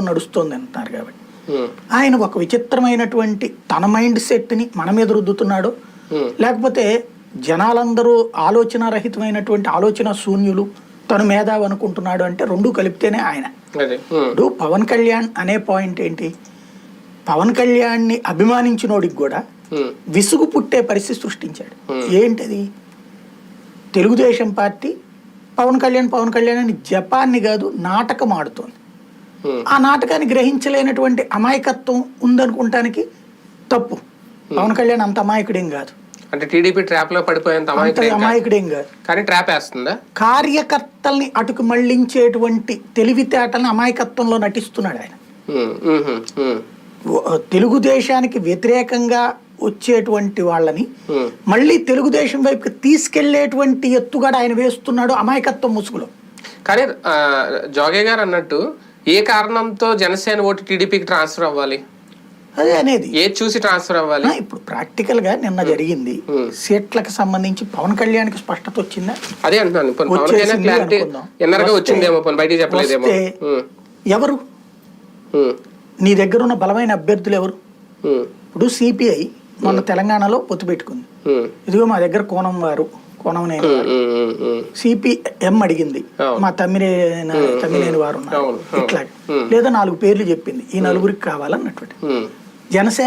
నడుస్తోంది అంటున్నారు కాబట్టి. ఆయన ఒక విచిత్రమైనటువంటి తన మైండ్ సెట్ని మన మీద రుద్దుతున్నాడు. లేకపోతే జనాలందరూ ఆలోచన రహితమైనటువంటి ఆలోచన శూన్యులు తను మేధావి అనుకుంటున్నాడు అంటే రెండు కలిపితేనే ఆయన. ఇప్పుడు పవన్ కళ్యాణ్ అనే పాయింట్ ఏంటి? పవన్ కళ్యాణ్ని అభిమానించినోడికి కూడా విసుగు పుట్టే పరిస్థితి సృష్టించాడు. ఏంటది? తెలుగుదేశం పార్టీ పవన్ కళ్యాణ్ పవన్ కళ్యాణ్ అని జపాన్ని కాదు నాటకం ఆడుతోంది. ఆ నాటకాన్ని గ్రహించలేనటువంటి అమాయకత్వం ఉందనుకుంటానికి తప్పు. పవన్ కళ్యాణ్ అంత అమాయకుడేం కాదు. అంటే టీడీపీ ట్రాప్లో పడిపోయేంత అమాయకుడేం కాదు. కానీ ట్రాప్ వేస్తుందా? కార్యకర్తల్ని అటుకు మళ్ళించేటువంటి తెలివితేటల్ని అమాయకత్వంలో నటిస్తున్నాడు ఆయన. తెలుగుదేశానికి వ్యతిరేకంగా వచ్చేటువంటి వాళ్ళని. మళ్ళీ తెలుగుదేశం వైపుకి తీసుకెళ్ళేటువంటి ఎత్తుగడ ఆయన వేస్తున్నాడు అమాయకత్వం ముసుగులో. కానీ జోగే గారు అన్నట్టు ఏ కారణంతో జనసేన ఓటు టీడీపీకి ట్రాన్స్ఫర్ అవ్వాలి? అదే అనేది. ఏది చూసి ట్రాన్స్ఫర్ అవ్వాలి? ఇప్పుడు ప్రాక్టికల్గా నిన్న జరిగింది. సీట్లకు సంబంధించి పవన్ కళ్యాణ్కి స్పష్టత వచ్చిందా? అదే అంటున్నాను. పవన్ కళ్యాణ్ క్లారిటీ. ఎన్నరగా వచ్చిందేమో బయటికి చెప్పలేదేమో. ఎవరు? నీ దగ్గర ఉన్న బలమైన అభ్యర్థులు ఎవరు? ఇప్పుడు సిపిఐ మొన్న తెలంగాణలో పొత్తు పెట్టుకుంది. ఇదిగో మా దగ్గర కోణం వారు. ఉమ్. సిపిఎం అడిగింది. మా తమ్మినేన తమ్మినేని వారు. ఇట్లా. లేదా నాలుగు పేర్లు చెప్పింది ఈ నలుగురికి కావాలన్నటువంటి. జనసేన